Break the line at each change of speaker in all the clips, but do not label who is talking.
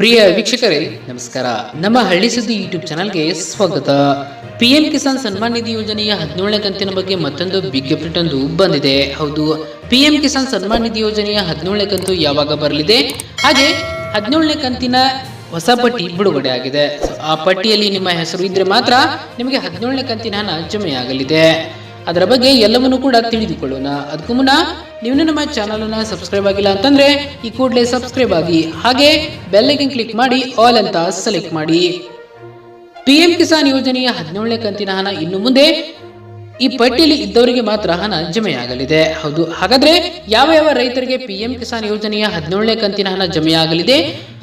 ಪ್ರಿಯ ವೀಕ್ಷಕರೇ, ನಮಸ್ಕಾರ. ನಮ್ಮ ಹಳ್ಳಿ ಸುದ್ದಿ ಯೂಟ್ಯೂಬ್ ಚಾನಲ್ಗೆ ಸ್ವಾಗತ. ಪಿಎಂ ಕಿಸಾನ್ ಸನ್ಮಾನ್ ನಿಧಿ ಯೋಜನೆಯ ಹದಿನೇಳನೇ ಕಂತಿನ ಬಗ್ಗೆ ಮತ್ತೊಂದು ಒಂದು ಬಂದಿದೆ. ಹೌದು, ಪಿಎಂ ಕಿಸಾನ್ ಸನ್ಮಾನ್ ನಿಧಿ ಯೋಜನೆಯ ಹದಿನೇಳನೇ ಕಂತು ಯಾವಾಗ ಬರಲಿದೆ? ಹಾಗೆ, ಹದಿನೇಳನೇ ಕಂತಿನ ಹೊಸ ಪಟ್ಟಿ ಬಿಡುಗಡೆ ಆಗಿದೆ. ಆ ಪಟ್ಟಿಯಲ್ಲಿ ನಿಮ್ಮ ಹೆಸರು ಇದ್ರೆ ಮಾತ್ರ ನಿಮಗೆ ಹದಿನೇಳನೇ ಕಂತಿನ ಹಣ ಜಮೆಯಾಗಲಿದೆ. ಅದರ ಬಗ್ಗೆ ಎಲ್ಲವನ್ನೂ ಕೂಡ ತಿಳಿದುಕೊಳ್ಳೋಣ. ಅದಕ್ಕೂ ಮುನ್ನ ನೀವು ನಮ್ಮ ಚಾನಲನ್ನು ಸಬ್ಸ್ಕ್ರೈಬ್ ಆಗಿಲ್ಲ ಅಂತಂದ್ರೆ ಈ ಕೂಡಲೇ ಸಬ್ಸ್ಕ್ರೈಬ್ ಆಗಿ. ಹಾಗೆ ಬೆಲ್ ಐಕನ್ ಕ್ಲಿಕ್ ಮಾಡಿ ಆಲ್ ಅಂತ ಸೆಲೆಕ್ಟ್ ಮಾಡಿ. ಪಿಎಂ ಕಿಸಾನ್ ಯೋಜನೆಯ ಹದಿನೇಳನೇ ಕಂತಿನ ಹಣ ಇನ್ನು ಮುಂದೆ ಈ ಪಟ್ಟಿಯಲ್ಲಿ ಇದ್ದವರಿಗೆ ಮಾತ್ರ ಹಣ ಜಮೆಯಾಗಲಿದೆ. ಹೌದು, ಹಾಗಾದ್ರೆ ಯಾವ ಯಾವ ರೈತರಿಗೆ ಪಿಎಂ ಕಿಸಾನ್ ಯೋಜನೆಯ ಹದಿನೇಳನೇ ಕಂತಿನ ಹಣ ಜಮೆಯಾಗಲಿದೆ?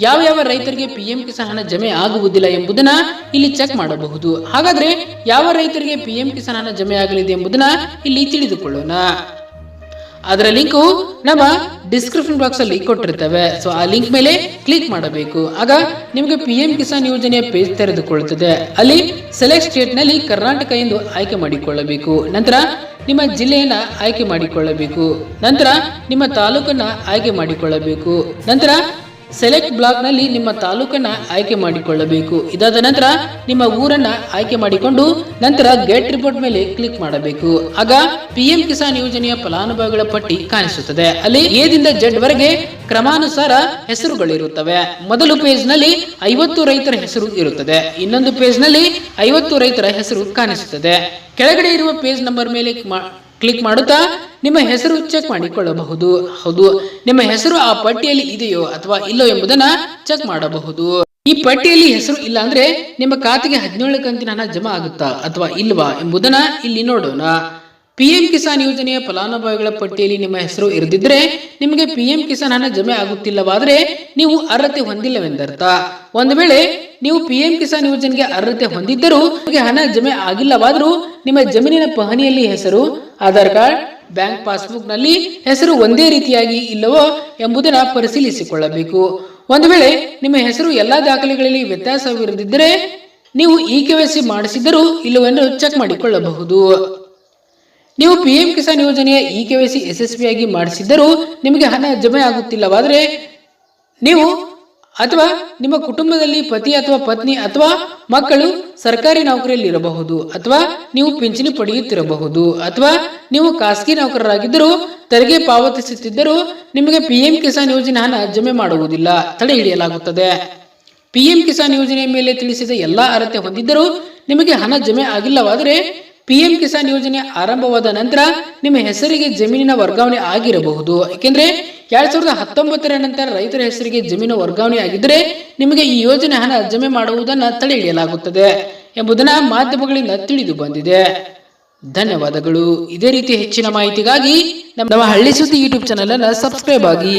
ಯಾವ ಯಾವ ರೈತರಿಗೆ ಪಿಎಂ ಕಿಸಾನ್ ಹಣ ಜಮೆ ಆಗುವುದಿಲ್ಲ ಎಂಬುದನ್ನ ಇಲ್ಲಿ ಚೆಕ್ ಮಾಡಬಹುದು. ಹಾಗಾದ್ರೆ ಯಾವ ರೈತರಿಗೆ ಪಿಎಂ ಕಿಸಾನ್ ಹಣ ಜಮೆ ಆಗಲಿದೆ ಎಂಬುದನ್ನ ಇಲ್ಲಿ ತಿಳಿದುಕೊಳ್ಳೋಣ. ಅದರ ಲಿಂಕು ನಮ್ಮ ಡಿಸ್ಕ್ರಿಪ್ಷನ್ ಬಾಕ್ಸ್ ಅಲ್ಲಿ ಕೊಟ್ಟಿರ್ತವೆ. ಸೊ ಆ ಲಿಂಕ್ ಮೇಲೆ ಕ್ಲಿಕ್ ಮಾಡಬೇಕು. ಆಗ ನಿಮಗೆ ಪಿ ಎಂ ಕಿಸಾನ್ ಯೋಜನೆಯ ಪೇಜ್ ತೆರೆದುಕೊಳ್ಳುತ್ತದೆ. ಅಲ್ಲಿ ಸೆಲೆಕ್ಟ್ ಸ್ಟೇಟ್ನಲ್ಲಿ ಕರ್ನಾಟಕ ಎಂದು ಆಯ್ಕೆ ಮಾಡಿಕೊಳ್ಳಬೇಕು. ನಂತರ ನಿಮ್ಮ ಜಿಲ್ಲೆಯನ್ನ ಆಯ್ಕೆ ಮಾಡಿಕೊಳ್ಳಬೇಕು. ನಂತರ ನಿಮ್ಮ ತಾಲೂಕನ್ನ ಆಯ್ಕೆ ಮಾಡಿಕೊಳ್ಳಬೇಕು. ನಂತರ ಸೆಲೆಕ್ಟ್ ಬ್ಲಾಕ್ನಲ್ಲಿ ನಿಮ್ಮ ತಾಲೂಕನ್ನ ಆಯ್ಕೆ ಮಾಡಿಕೊಳ್ಳಬೇಕು. ಇದಾದ ನಂತರ ನಿಮ್ಮ ಊರನ್ನ ಆಯ್ಕೆ ಮಾಡಿಕೊಂಡು ನಂತರ ಗೆಟ್ ರಿಪೋರ್ಟ್ ಮೇಲೆ ಕ್ಲಿಕ್ ಮಾಡಬೇಕು. ಆಗ ಪಿಎಂ ಕಿಸಾನ್ ಯೋಜನೆಯ ಫಲಾನುಭವಿಗಳ ಪಟ್ಟಿ ಕಾಣಿಸುತ್ತದೆ. ಅಲ್ಲಿ ಎದಿಂದ ಜಡ್ ವರೆಗೆ ಕ್ರಮಾನುಸಾರ ಹೆಸರುಗಳಿರುತ್ತವೆ. ಮೊದಲು ಪೇಜ್ನಲ್ಲಿ ಐವತ್ತು ರೈತರ ಹೆಸರು ಇರುತ್ತದೆ. ಇನ್ನೊಂದು ಪೇಜ್ನಲ್ಲಿ ಐವತ್ತು ರೈತರ ಹೆಸರು ಕಾಣಿಸುತ್ತದೆ. ಕೆಳಗಡೆ ಇರುವ ಪೇಜ್ ನಂಬರ್ ಮೇಲೆ ಕ್ಲಿಕ್ ಮಾಡುತ್ತಾ ನಿಮ್ಮ ಹೆಸರು ಚೆಕ್ ಮಾಡಿಕೊಳ್ಳಬಹುದು. ಹೌದು, ನಿಮ್ಮ ಹೆಸರು ಆ ಪಟ್ಟಿಯಲ್ಲಿ ಇದೆಯೋ ಅಥವಾ ಇಲ್ಲೋ ಎಂಬುದನ್ನ ಚೆಕ್ ಮಾಡಬಹುದು. ಈ ಪಟ್ಟಿಯಲ್ಲಿ ಹೆಸರು ಇಲ್ಲ ಅಂದ್ರೆ ನಿಮ್ಮ ಖಾತೆಗೆ ಹದಿನೇಳು ಕಂತಿನ ಹಣ ಜಮಾ ಆಗುತ್ತಾ ಅಥವಾ ಇಲ್ವಾ ಎಂಬುದನ್ನ ಇಲ್ಲಿ ನೋಡೋಣ. ಪಿಎಂ ಕಿಸಾನ್ ಯೋಜನೆಯ ಫಲಾನುಭವಿಗಳ ಪಟ್ಟಿಯಲ್ಲಿ ನಿಮ್ಮ ಹೆಸರು ಇರದಿದ್ರೆ ನಿಮಗೆ ಪಿಎಂ ಕಿಸಾನ್ ಹಣ ಜಮೆ ಆಗುತ್ತಿಲ್ಲವಾದ್ರೆ ನೀವು ಅರ್ಹತೆ ಹೊಂದಿಲ್ಲವೆಂದರ್ಥ. ಒಂದು ವೇಳೆ ನೀವು ಪಿಎಂ ಕಿಸಾನ್ ಯೋಜನೆಗೆ ಅರ್ಹತೆ ಹೊಂದಿದ್ದರೂ ನಿಮಗೆ ಹಣ ಜಮೆ ಆಗಿಲ್ಲವಾದರೂ ನಿಮ್ಮ ಜಮೀನಿನ ಪಹಣಿಯಲ್ಲಿ ಹೆಸರು, ಆಧಾರ್ ಕಾರ್ಡ್, ಬ್ಯಾಂಕ್ ಪಾಸ್ಬುಕ್ನಲ್ಲಿ ಹೆಸರು ಒಂದೇ ರೀತಿಯಾಗಿ ಇಲ್ಲವೋ ಎಂಬುದನ್ನು ಪರಿಶೀಲಿಸಿಕೊಳ್ಳಬೇಕು. ಒಂದು ವೇಳೆ ನಿಮ್ಮ ಹೆಸರು ಎಲ್ಲಾ ದಾಖಲೆಗಳಲ್ಲಿ ವ್ಯತ್ಯಾಸವಿರದಿದ್ದರೆ ನೀವು ಇ ಕೆ ಮಾಡಿಸಿದ್ದರೂ ಇಲ್ಲವೆಂದು ಚೆಕ್ ಮಾಡಿಕೊಳ್ಳಬಹುದು. ನೀವು ಪಿಎಂ ಕಿಸಾನ್ ಯೋಜನೆಯ ಇ ಕೆ ವೈ ಸಿ ಯಶಸ್ವಿಯಾಗಿ ಮಾಡಿಸಿದ್ದರೂ ನಿಮಗೆ ಹಣ ಜಮೆ ಆಗುತ್ತಿಲ್ಲವಾದರೆ ನೀವು ಅಥವಾ ನಿಮ್ಮ ಕುಟುಂಬದಲ್ಲಿ ಪತಿ ಅಥವಾ ಪತ್ನಿ ಅಥವಾ ಮಕ್ಕಳು ಸರ್ಕಾರಿ ನೌಕರಿಯಲ್ಲಿ ಇರಬಹುದು ಅಥವಾ ನೀವು ಪಿಂಚಣಿ ಪಡೆಯುತ್ತಿರಬಹುದು ಅಥವಾ ನೀವು ಖಾಸಗಿ ನೌಕರರಾಗಿದ್ದರೂ ತೆರಿಗೆ ಪಾವತಿಸುತ್ತಿದ್ದರೂ ನಿಮಗೆ ಪಿಎಂ ಕಿಸಾನ್ ಯೋಜನೆ ಹಣ ಜಮೆ ಮಾಡುವುದಿಲ್ಲ. ತಡೆ ಹಿಡಿಯಲಾಗುತ್ತದೆ. ಪಿಎಂ ಕಿಸಾನ್ ಯೋಜನೆಯ ಮೇಲೆ ತಿಳಿಸಿದ ಎಲ್ಲಾ ಅರ್ಹತೆ ಹೊಂದಿದ್ದರೂ ನಿಮಗೆ ಹಣ ಜಮೆ ಆಗಿಲ್ಲವಾದರೆ ಪಿಎಂ ಕಿಸಾನ್ ಯೋಜನೆ ಆರಂಭವಾದ ನಂತರ ನಿಮ್ಮ ಹೆಸರಿಗೆ ಜಮೀನಿನ ವರ್ಗಾವಣೆ ಆಗಿರಬಹುದು. ಯಾಕೆಂದ್ರೆ ಎರಡ್ ಸಾವಿರದ ಹತ್ತೊಂಬತ್ತರ ನಂತರ ರೈತರ ಹೆಸರಿಗೆ ಜಮೀನು ವರ್ಗಾವಣೆ ಆಗಿದ್ದರೆ ನಿಮಗೆ ಈ ಯೋಜನೆ ಹಣ ಜಮೆ ಮಾಡುವುದನ್ನು ತಡೆ ಎಂಬುದನ್ನ ಮಾಧ್ಯಮಗಳಿಂದ ತಿಳಿದು ಬಂದಿದೆ. ಧನ್ಯವಾದಗಳು. ಇದೇ ರೀತಿ ಹೆಚ್ಚಿನ ಮಾಹಿತಿಗಾಗಿ ನಮ್ಮ ಹಳ್ಳಿ ಸುದ್ದಿ ಯೂಟ್ಯೂಬ್ ಚಾನೆಲ್ ಅನ್ನು ಸಬ್ಸ್ಕ್ರೈಬ್ ಆಗಿ.